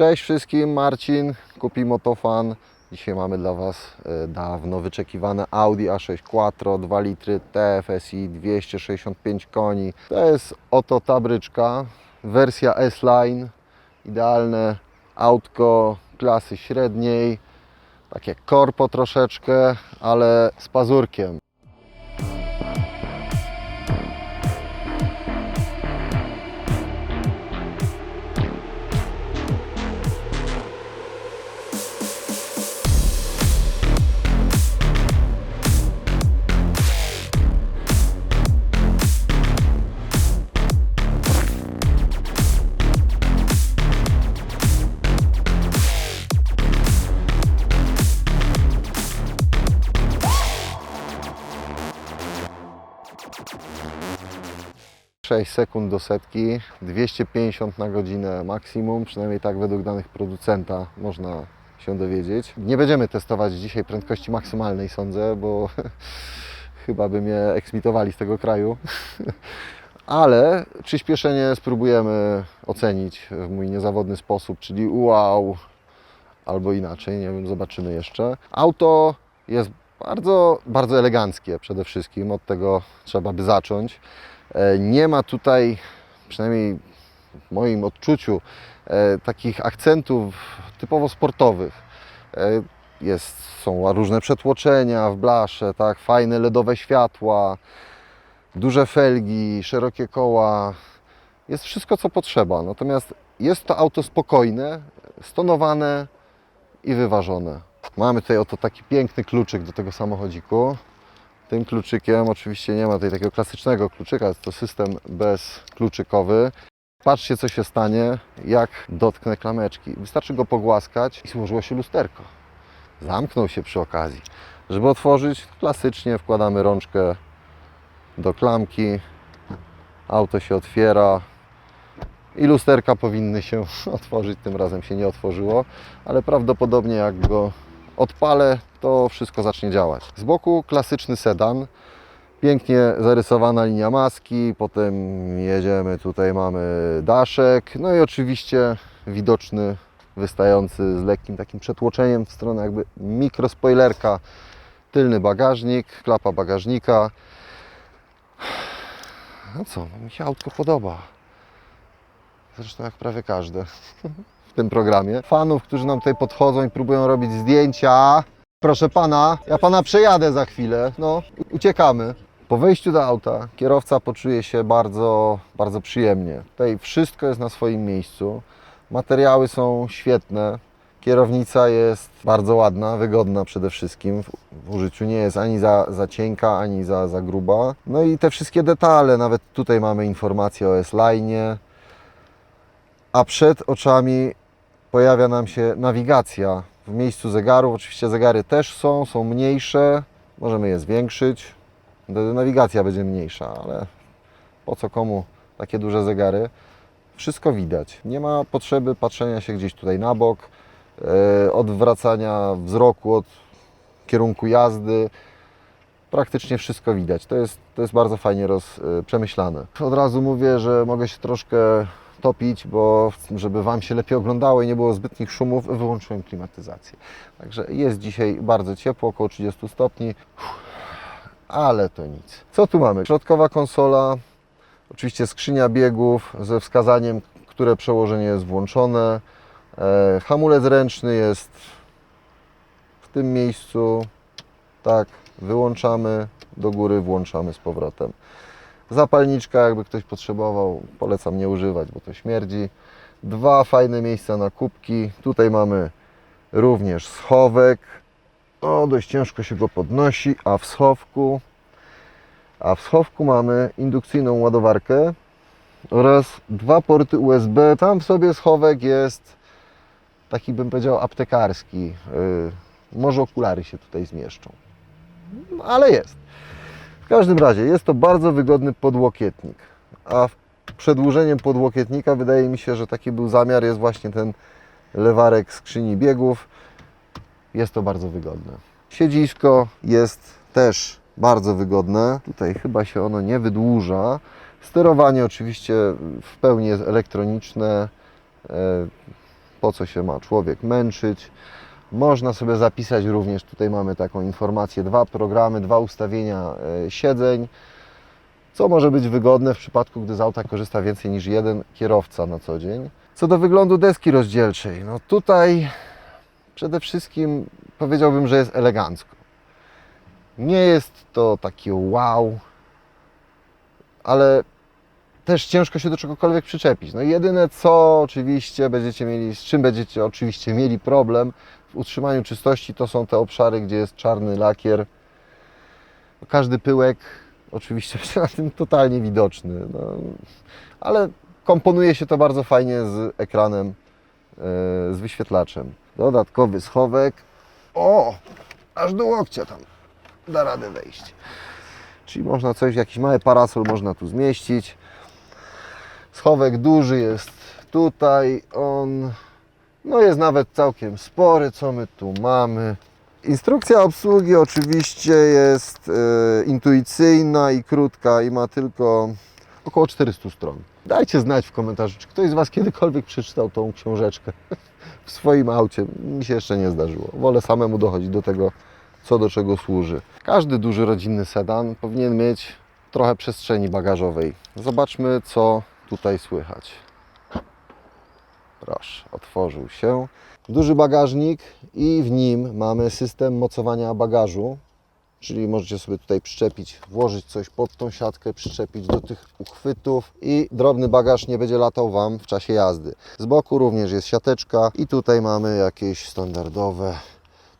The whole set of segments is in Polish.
Cześć wszystkim, Marcin, Kupi Motofan. Dzisiaj mamy dla Was e, dawno wyczekiwane Audi A6 Quattro 2 litry TFSI 265 koni. To jest oto ta bryczka, wersja S-Line, idealne autko klasy średniej, takie korpo troszeczkę, ale z pazurkiem. Sześć sekund do setki, 250 na godzinę maksimum, przynajmniej tak według danych producenta można się dowiedzieć. Nie będziemy testować dzisiaj prędkości maksymalnej, sądzę, bo chyba by mnie eksmitowali z tego kraju. Ale przyspieszenie spróbujemy ocenić w mój niezawodny sposób, czyli wow, albo inaczej, nie wiem, zobaczymy jeszcze. Auto jest bardzo, bardzo eleganckie przede wszystkim, od tego trzeba by zacząć. E, Nie ma tutaj, przynajmniej w moim odczuciu, e, takich akcentów typowo sportowych. E, Jest, są różne przetłoczenia w blasze, tak, fajne LEDowe światła, duże felgi, szerokie koła. Jest wszystko, co potrzeba. Natomiast jest to auto spokojne, stonowane i wyważone. Mamy tutaj oto taki piękny kluczyk do tego samochodziku. Tym kluczykiem oczywiście nie ma tutaj takiego klasycznego kluczyka, jest to system bezkluczykowy. Patrzcie, co się stanie, jak dotknę klameczki. Wystarczy go pogłaskać i złożyło się lusterko. Zamknął się przy okazji. Żeby otworzyć, klasycznie wkładamy rączkę do klamki. Auto się otwiera i lusterka powinny się otworzyć. Tym razem się nie otworzyło, ale prawdopodobnie jak go odpalę, to wszystko zacznie działać. Z boku klasyczny sedan, pięknie zarysowana linia maski, potem jedziemy, tutaj mamy daszek, no i oczywiście widoczny, wystający z lekkim takim przetłoczeniem w stronę jakby mikrospoilerka, tylny bagażnik, klapa bagażnika. No co, no mi się autko podoba. Zresztą jak prawie każde w tym programie. Fanów, którzy nam tutaj podchodzą i próbują robić zdjęcia. Proszę pana, ja pana przejadę za chwilę. No, uciekamy. Po wejściu do auta kierowca poczuje się bardzo, bardzo przyjemnie. Tutaj wszystko jest na swoim miejscu. Materiały są świetne. Kierownica jest bardzo ładna, wygodna przede wszystkim. W, użyciu nie jest ani za, za cienka, ani za, za gruba. No i te wszystkie detale, nawet tutaj mamy informację o S-Line. A przed oczami pojawia nam się nawigacja w miejscu zegarów. Oczywiście zegary też są, są mniejsze, możemy je zwiększyć. Wtedy nawigacja będzie mniejsza, ale po co komu takie duże zegary? Wszystko widać. Nie ma potrzeby patrzenia się gdzieś tutaj na bok, e, odwracania wzroku od kierunku jazdy. Praktycznie wszystko widać. To jest, to jest bardzo fajnie roz, e, przemyślane. Od razu mówię, że mogę się troszkę topić, bo żeby Wam się lepiej oglądało i nie było zbytnich szumów, wyłączyłem klimatyzację. Także jest dzisiaj bardzo ciepło, około 30 stopni, ale to nic. Co tu mamy? Środkowa konsola, oczywiście skrzynia biegów ze wskazaniem, które przełożenie jest włączone. E, hamulec ręczny jest w tym miejscu. Tak, wyłączamy do góry, włączamy z powrotem. Zapalniczka, jakby ktoś potrzebował, polecam nie używać, bo to śmierdzi. Dwa fajne miejsca na kubki. Tutaj mamy również schowek. O, dość ciężko się go podnosi, a w schowku, a w schowku mamy indukcyjną ładowarkę oraz dwa porty USB. Tam w sobie schowek jest taki, bym powiedział, aptekarski. Yy, może okulary się tutaj zmieszczą, No, ale jest. W każdym razie jest to bardzo wygodny podłokietnik, a przedłużeniem podłokietnika wydaje mi się, że taki był zamiar, jest właśnie ten lewarek skrzyni biegów. Jest to bardzo wygodne. Siedzisko jest też bardzo wygodne. Tutaj chyba się ono nie wydłuża. Sterowanie oczywiście w pełni jest elektroniczne. E, po co się ma człowiek męczyć. Można sobie zapisać również, tutaj mamy taką informację, dwa programy, dwa ustawienia e, siedzeń, co może być wygodne w przypadku, gdy z auta korzysta więcej niż jeden kierowca na co dzień. Co do wyglądu deski rozdzielczej, no tutaj przede wszystkim powiedziałbym, że jest elegancko. Nie jest to takie wow, ale też ciężko się do czegokolwiek przyczepić. No jedyne co oczywiście będziecie mieli, z czym będziecie oczywiście mieli problem w utrzymaniu czystości, to są te obszary, gdzie jest czarny lakier. Każdy pyłek oczywiście na tym totalnie widoczny, no, ale komponuje się to bardzo fajnie z ekranem, e, z wyświetlaczem. Dodatkowy schowek. O! Aż do łokcia tam da radę wejść. Czyli można coś, jakiś mały parasol można tu zmieścić. Schowek duży jest tutaj. On no jest nawet całkiem spory. Co my tu mamy? Instrukcja obsługi oczywiście jest e, intuicyjna i krótka i ma tylko około 400 stron. Dajcie znać w komentarzu, czy ktoś z Was kiedykolwiek przeczytał tą książeczkę w swoim aucie. Mi się jeszcze nie zdarzyło. Wolę samemu dochodzić do tego, co do czego służy. Każdy duży rodzinny sedan powinien mieć trochę przestrzeni bagażowej. Zobaczmy, co tutaj słychać. Proszę, otworzył się. Duży bagażnik i w nim mamy system mocowania bagażu, czyli możecie sobie tutaj przyczepić, włożyć coś pod tą siatkę, przyczepić do tych uchwytów i drobny bagaż nie będzie latał Wam w czasie jazdy. Z boku również jest siateczka i tutaj mamy jakieś standardowe,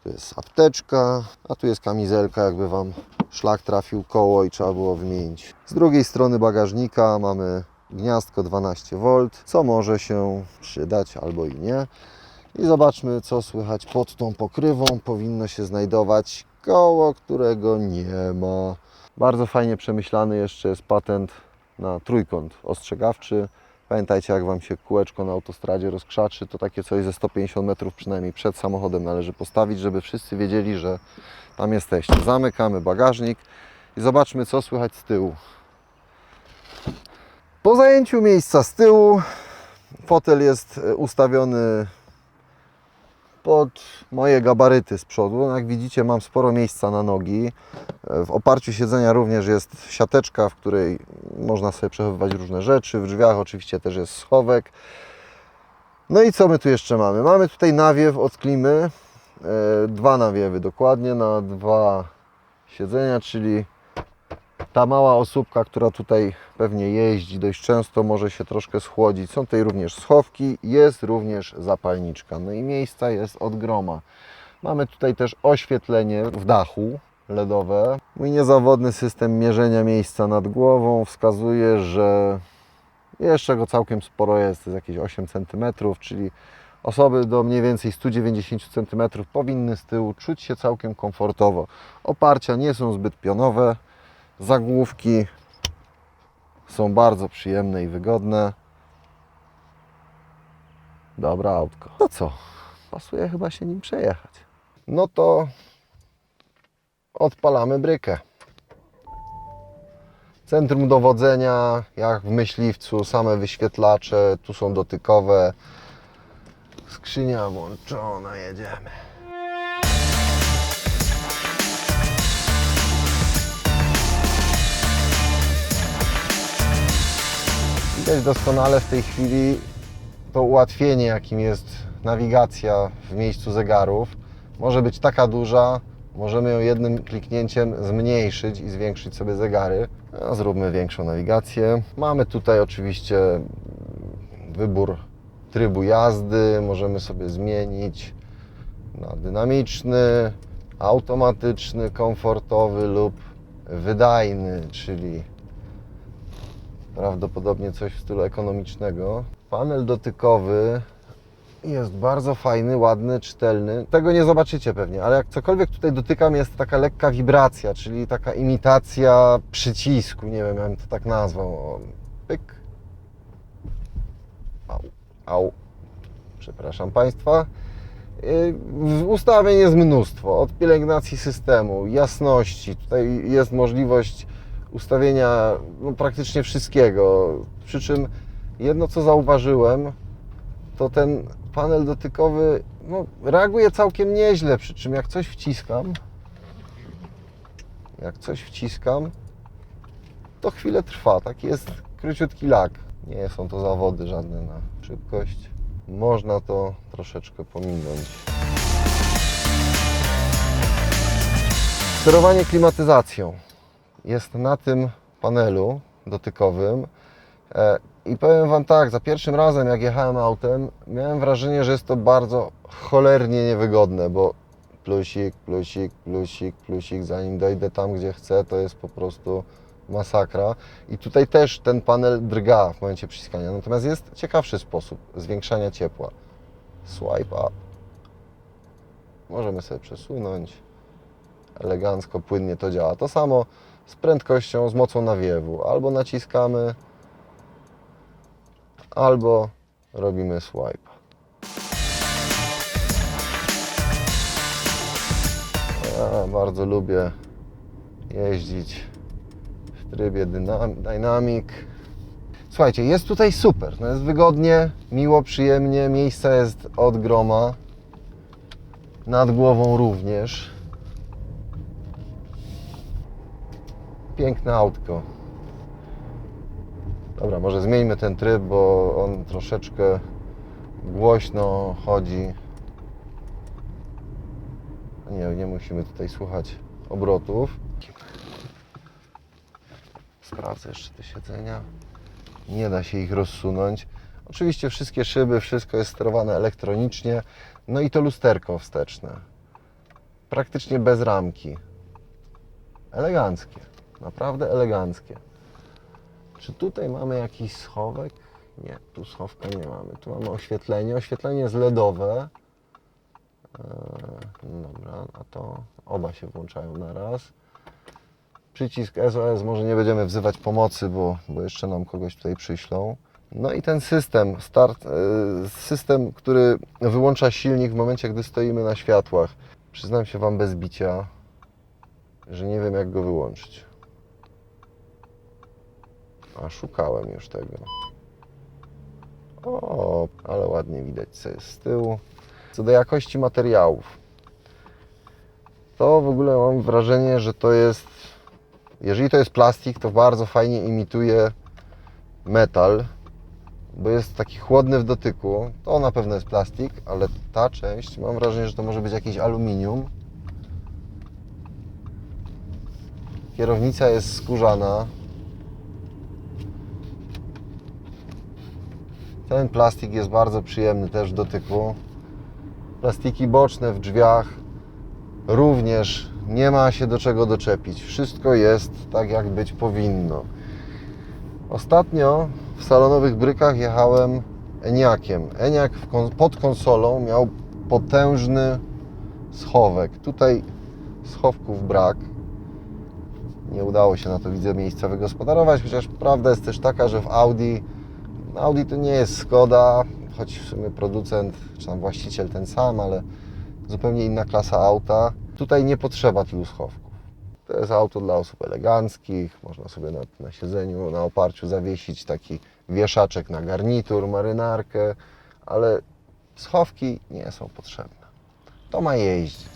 tu jest apteczka, a tu jest kamizelka, jakby Wam szlak trafił koło i trzeba było wymienić. Z drugiej strony bagażnika mamy gniazdko 12V, co może się przydać albo i nie. I zobaczmy, co słychać pod tą pokrywą. Powinno się znajdować koło, którego nie ma. Bardzo fajnie przemyślany jeszcze jest patent na trójkąt ostrzegawczy. Pamiętajcie, jak Wam się kółeczko na autostradzie rozkrzaczy, to takie coś ze 150 metrów przynajmniej przed samochodem należy postawić, żeby wszyscy wiedzieli, że tam jesteście. Zamykamy bagażnik i zobaczmy, co słychać z tyłu. Po zajęciu miejsca z tyłu fotel jest e, ustawiony pod moje gabaryty z przodu. No, Jak widzicie, mam sporo miejsca na nogi. E, W oparciu siedzenia również jest siateczka, w której można sobie przechowywać różne rzeczy. W drzwiach oczywiście też jest schowek. No i co my tu jeszcze mamy? Mamy tutaj nawiew od klimy. E, Dwa nawiewy dokładnie na dwa siedzenia, czyli ta mała osóbka, która tutaj pewnie jeździ dość często, może się troszkę schłodzić. Są tutaj również schowki, jest również zapalniczka. No i miejsca jest od groma. Mamy tutaj też oświetlenie w dachu LEDowe. Mój niezawodny system mierzenia miejsca nad głową wskazuje, że jeszcze go całkiem sporo jest, jest jakieś 8 cm, czyli osoby do mniej więcej 190 cm powinny z tyłu czuć się całkiem komfortowo. Oparcia nie są zbyt pionowe, zagłówki są bardzo przyjemne i wygodne. Dobra autko. To co? Pasuje chyba się nim przejechać. No to odpalamy brykę. Centrum dowodzenia, jak w myśliwcu, same wyświetlacze, tu są dotykowe. Skrzynia włączona, jedziemy. Widać doskonale w tej chwili to ułatwienie, jakim jest nawigacja w miejscu zegarów. Może być taka duża, możemy ją jednym kliknięciem zmniejszyć i zwiększyć sobie zegary. No, zróbmy większą nawigację. Mamy tutaj oczywiście wybór trybu jazdy, możemy sobie zmienić na dynamiczny, automatyczny, komfortowy lub wydajny, czyli prawdopodobnie coś w stylu ekonomicznego. Panel dotykowy jest bardzo fajny, ładny, czytelny. Tego nie zobaczycie pewnie, ale jak cokolwiek tutaj dotykam, jest taka lekka wibracja, czyli taka imitacja przycisku. Nie wiem, ja bym to tak nazwał. Pyk. Au, au. Przepraszam Państwa. Yy, Ustawień jest mnóstwo. Od pielęgnacji systemu, jasności. Tutaj jest możliwość ustawienia no, praktycznie wszystkiego. Przy czym jedno co zauważyłem, to ten panel dotykowy no, reaguje całkiem nieźle, przy czym jak coś wciskam, jak coś wciskam, to chwilę trwa. Taki jest króciutki lag. Nie są to zawody żadne na szybkość. Można to troszeczkę pominąć. Sterowanie klimatyzacją jest na tym panelu dotykowym. E, I powiem Wam tak, za pierwszym razem jak jechałem autem, miałem wrażenie, że jest to bardzo cholernie niewygodne, bo plusik, plusik, plusik, plusik, zanim dojdę tam, gdzie chcę, to jest po prostu masakra. I tutaj też ten panel drga w momencie przyciskania. Natomiast jest ciekawszy sposób zwiększania ciepła. Swipe up. Możemy sobie przesunąć. Elegancko, płynnie to działa. To samo z prędkością, z mocą nawiewu. Albo naciskamy, albo robimy swipe. Ja bardzo lubię jeździć w trybie dynam- dynamic. Słuchajcie, jest tutaj super. No jest wygodnie, miło, przyjemnie. Miejsca jest od groma. Nad głową również. Piękne autko. Dobra, może zmieńmy ten tryb, bo on troszeczkę głośno chodzi. Nie, nie musimy tutaj słuchać obrotów. Skracę jeszcze te siedzenia. Nie da się ich rozsunąć. Oczywiście wszystkie szyby, wszystko jest sterowane elektronicznie. No i to lusterko wsteczne. Praktycznie bez ramki. Eleganckie. Naprawdę eleganckie. Czy tutaj mamy jakiś schowek? Nie, tu schowka nie mamy. Tu mamy oświetlenie. Oświetlenie jest LEDowe. Eee, Dobra, a to oba się włączają na raz. Przycisk SOS, może nie będziemy wzywać pomocy, bo, bo jeszcze nam kogoś tutaj przyślą. No i ten system, start, e, system, który wyłącza silnik w momencie, gdy stoimy na światłach. Przyznam się Wam bez bicia, że nie wiem jak go wyłączyć. A szukałem już tego. O, ale ładnie widać co jest z tyłu. Co do jakości materiałów, to w ogóle mam wrażenie, że to jest, jeżeli to jest plastik, to bardzo fajnie imituje metal, bo jest taki chłodny w dotyku. To na pewno jest plastik, ale ta część, mam wrażenie, że to może być jakiś aluminium. Kierownica jest skórzana. Ten plastik jest bardzo przyjemny też w dotyku. Plastiki boczne w drzwiach również nie ma się do czego doczepić. Wszystko jest tak, jak być powinno. Ostatnio w salonowych brykach jechałem Eniakiem. Eniak pod konsolą miał potężny schowek. Tutaj schowków brak. Nie udało się na to widzę miejsca wygospodarować, chociaż prawda jest też taka, że w Audi Audi to nie jest Skoda, choć w sumie producent, czy tam właściciel ten sam, ale zupełnie inna klasa auta. Tutaj nie potrzeba tylu schowków. To jest auto dla osób eleganckich, można sobie na, na siedzeniu, na oparciu zawiesić taki wieszaczek na garnitur, marynarkę, ale schowki nie są potrzebne. To ma jeździć.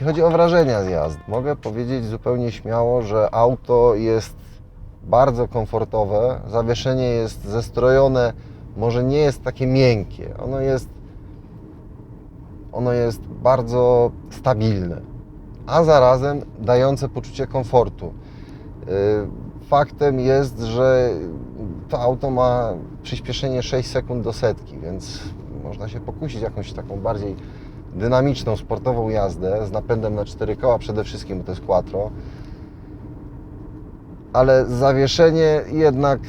Jeśli chodzi o wrażenia z jazdy, mogę powiedzieć zupełnie śmiało, że auto jest bardzo komfortowe. Zawieszenie jest zestrojone, może nie jest takie miękkie. Ono jest, ono jest bardzo stabilne, a zarazem dające poczucie komfortu. Yy, Faktem jest, że to auto ma przyspieszenie 6 sekund do setki, więc można się pokusić jakąś taką bardziej dynamiczną, sportową jazdę z napędem na cztery koła przede wszystkim, bo to jest quattro. Ale zawieszenie jednak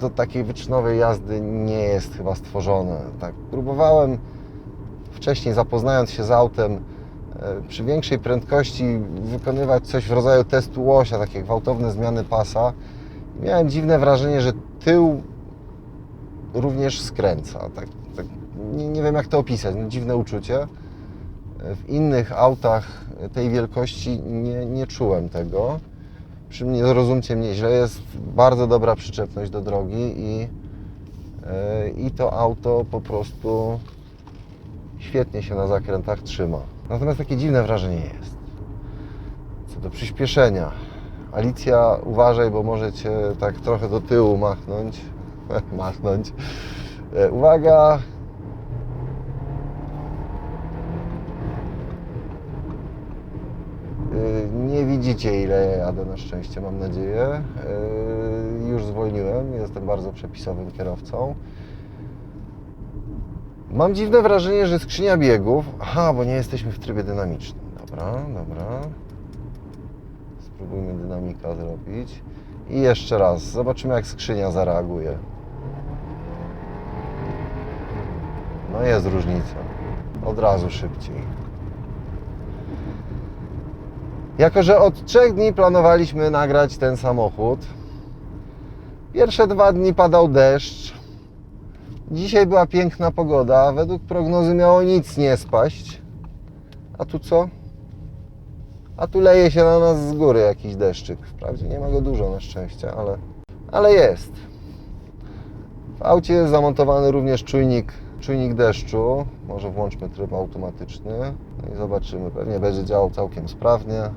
do takiej wyczynowej jazdy nie jest chyba stworzone. Tak, próbowałem wcześniej, zapoznając się z autem, e, przy większej prędkości wykonywać coś w rodzaju testu łosia, takie gwałtowne zmiany pasa. Miałem dziwne wrażenie, że tył również skręca. Tak, nie, nie wiem jak to opisać, no, dziwne uczucie. W innych autach tej wielkości nie, nie czułem tego. Przy mnie zrozumcie mnie źle, jest bardzo dobra przyczepność do drogi i, yy, i to auto po prostu świetnie się na zakrętach trzyma. Natomiast takie dziwne wrażenie jest. Co do przyspieszenia. Alicja, uważaj, bo może cię tak trochę do tyłu machnąć. machnąć. E, Uwaga! Y, Nie widzicie ile ja jadę na szczęście, mam nadzieję. Y, Już zwolniłem, jestem bardzo przepisowym kierowcą. Mam dziwne wrażenie, że skrzynia biegów. Aha, bo nie jesteśmy w trybie dynamicznym. Dobra, dobra. Spróbujmy dynamika zrobić. I jeszcze raz, zobaczymy jak skrzynia zareaguje. No jest różnica. Od razu szybciej. Jako, że od trzech dni planowaliśmy nagrać ten samochód, pierwsze dwa dni padał deszcz. Dzisiaj była piękna pogoda. Według prognozy miało nic nie spaść. A tu co? A tu leje się na nas z góry jakiś deszczyk. Wprawdzie nie ma go dużo na szczęście, ale, ale jest. W aucie jest zamontowany również czujnik, czujnik deszczu. Może włączmy tryb automatyczny. No i zobaczymy. Pewnie będzie działał całkiem sprawnie.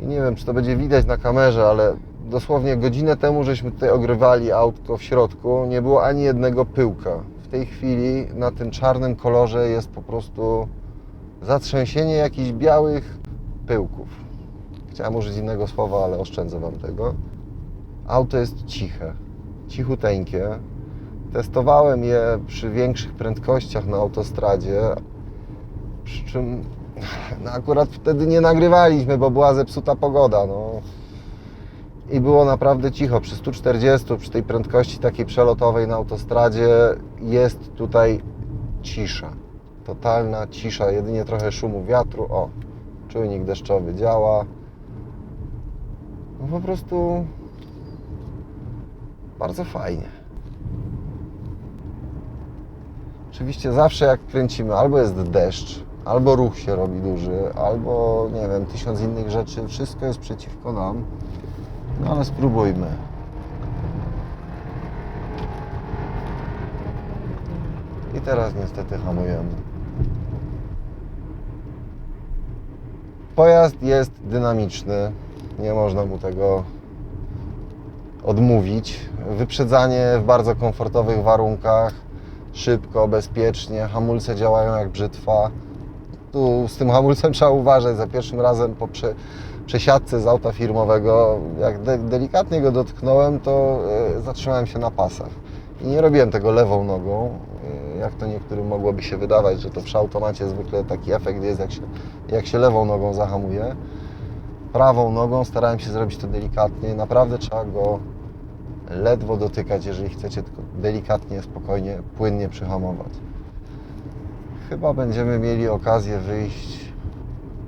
I nie wiem, czy to będzie widać na kamerze, ale dosłownie godzinę temu żeśmy tutaj ogrywali autko w środku. Nie było ani jednego pyłka. W tej chwili na tym czarnym kolorze jest po prostu zatrzęsienie jakichś białych pyłków. Chciałem użyć innego słowa, ale oszczędzę Wam tego. Auto jest ciche, cichuteńkie. Testowałem je przy większych prędkościach na autostradzie, przy czym no akurat wtedy nie nagrywaliśmy, bo była zepsuta pogoda. No. I było naprawdę cicho. Przy 140, przy tej prędkości takiej przelotowej na autostradzie jest tutaj cisza. Totalna cisza, jedynie trochę szumu wiatru. O, czujnik deszczowy działa. No po prostu bardzo fajnie. Oczywiście zawsze jak kręcimy, albo jest deszcz, albo ruch się robi duży, albo nie wiem, tysiąc innych rzeczy. Wszystko jest przeciwko nam. No ale spróbujmy. I teraz niestety hamujemy. Pojazd jest dynamiczny, nie można mu tego odmówić. Wyprzedzanie w bardzo komfortowych warunkach, szybko, bezpiecznie, hamulce działają jak brzytwa. Tu z tym hamulcem trzeba uważać. Za pierwszym razem po prze, przesiadce z auta firmowego, jak de, delikatnie go dotknąłem, to e, zatrzymałem się na pasach. I nie robiłem tego lewą nogą, e, jak to niektórym mogłoby się wydawać, że to przy automacie zwykle taki efekt jest, jak się, jak się lewą nogą zahamuje. Prawą nogą starałem się zrobić to delikatnie. Naprawdę trzeba go ledwo dotykać, jeżeli chcecie tylko delikatnie, spokojnie, płynnie przyhamować. Chyba będziemy mieli okazję wyjść,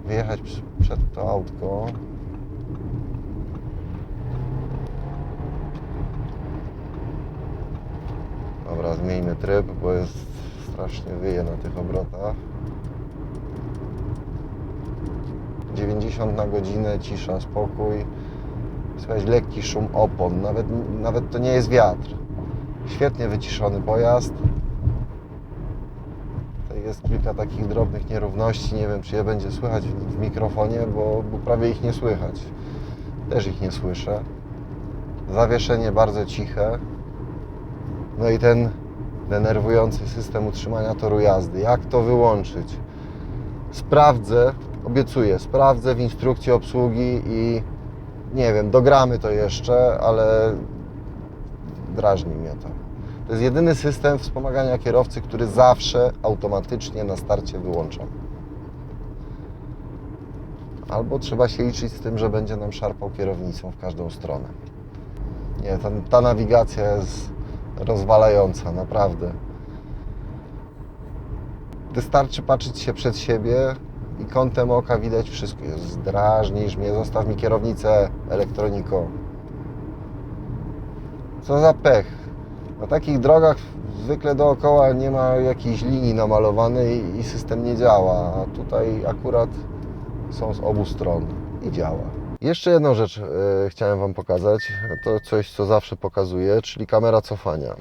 wyjechać przed to autko. Dobra, zmieńmy tryb, bo jest strasznie wyje na tych obrotach. 90 na godzinę, cisza, spokój. Słychać lekki szum opon, nawet, nawet to nie jest wiatr. Świetnie wyciszony pojazd. Tutaj jest kilka takich drobnych nierówności. Nie wiem, czy je będzie słychać w, mikrofonie, bo, bo prawie ich nie słychać. Też ich nie słyszę. Zawieszenie bardzo ciche. No i ten denerwujący system utrzymania toru jazdy. Jak to wyłączyć? Sprawdzę, obiecuję, sprawdzę w instrukcji obsługi i nie wiem, dogramy to jeszcze, ale drażni mnie to. To jest jedyny system wspomagania kierowcy, który zawsze automatycznie na starcie wyłączam. Albo trzeba się liczyć z tym, że będzie nam szarpał kierownicą w każdą stronę. Nie, ta, ta nawigacja jest rozwalająca, naprawdę. Wystarczy patrzeć się przed siebie i kątem oka widać wszystko. Jest drażnisz mnie, zostaw mi kierownicę, elektroniko. Co za pech. Na takich drogach zwykle dookoła nie ma jakiejś linii namalowanej i system nie działa, a tutaj akurat są z obu stron i działa. Jeszcze jedną rzecz e, chciałem Wam pokazać. To coś, co zawsze pokazuję, czyli kamera cofania.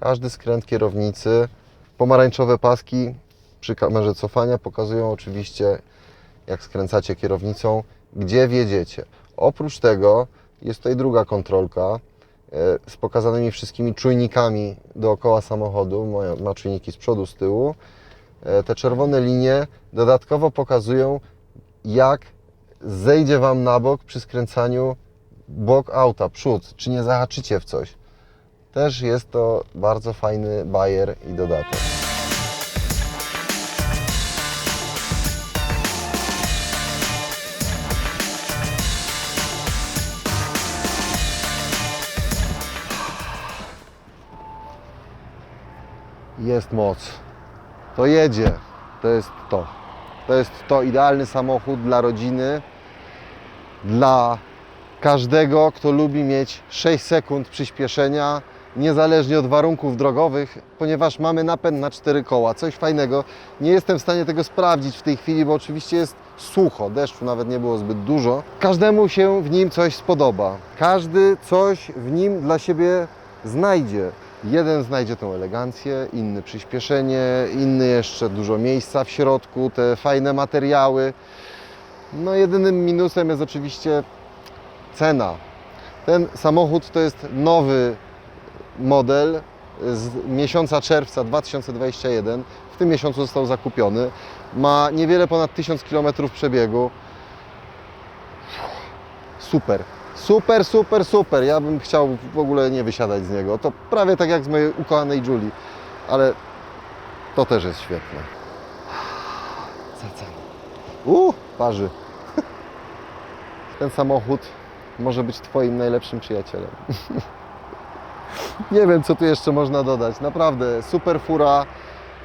Każdy skręt kierownicy, pomarańczowe paski przy kamerze cofania pokazują oczywiście, jak skręcacie kierownicą, gdzie wjedziecie. Oprócz tego jest tutaj druga kontrolka e, z pokazanymi wszystkimi czujnikami dookoła samochodu. Ma czujniki z przodu, z tyłu. E, Te czerwone linie dodatkowo pokazują, jak zejdzie Wam na bok przy skręcaniu bok auta, przód, czy nie zahaczycie w coś. Też jest to bardzo fajny bajer i dodatek. Jest moc. To jedzie. To jest to. To jest to idealny samochód dla rodziny, dla każdego, kto lubi mieć 6 sekund przyspieszenia, niezależnie od warunków drogowych, ponieważ mamy napęd na cztery koła. Coś fajnego. Nie jestem w stanie tego sprawdzić w tej chwili, bo oczywiście jest sucho, deszczu nawet nie było zbyt dużo. Każdemu się w nim coś spodoba. Każdy coś w nim dla siebie znajdzie. Jeden znajdzie tą elegancję, inny przyspieszenie, inny jeszcze dużo miejsca w środku, te fajne materiały. No jedynym minusem jest oczywiście cena. Ten samochód to jest nowy model z miesiąca czerwca 2021. W tym miesiącu został zakupiony. Ma niewiele ponad 1000 km przebiegu. Super. Super, super, super. Ja bym chciał w ogóle nie wysiadać z niego. To prawie tak jak z mojej ukochanej Julii, ale to też jest świetne. Uuu, parzy. Ten samochód może być Twoim najlepszym przyjacielem. Nie wiem, co tu jeszcze można dodać. Naprawdę, super fura.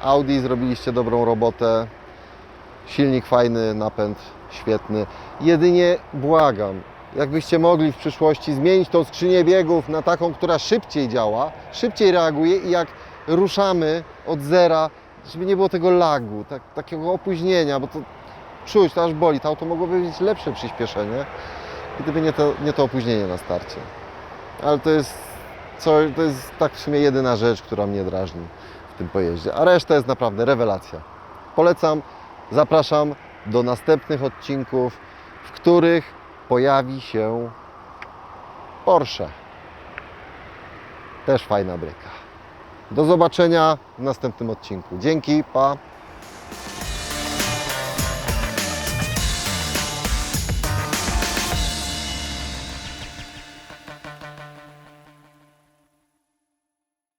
Audi zrobiliście dobrą robotę. Silnik fajny, napęd świetny. Jedynie błagam, jakbyście mogli w przyszłości zmienić tą skrzynię biegów na taką, która szybciej działa, szybciej reaguje i jak ruszamy od zera, żeby nie było tego lagu, tak, takiego opóźnienia, bo to czuć, to aż boli. To auto mogłoby mieć lepsze przyspieszenie, gdyby nie to, nie to opóźnienie na starcie. Ale to jest, co, to jest tak w sumie jedyna rzecz, która mnie drażni w tym pojeździe. A reszta jest naprawdę rewelacja. Polecam, zapraszam do następnych odcinków, w których pojawi się Porsche. Też fajna bryka. Do zobaczenia w następnym odcinku. Dzięki, pa!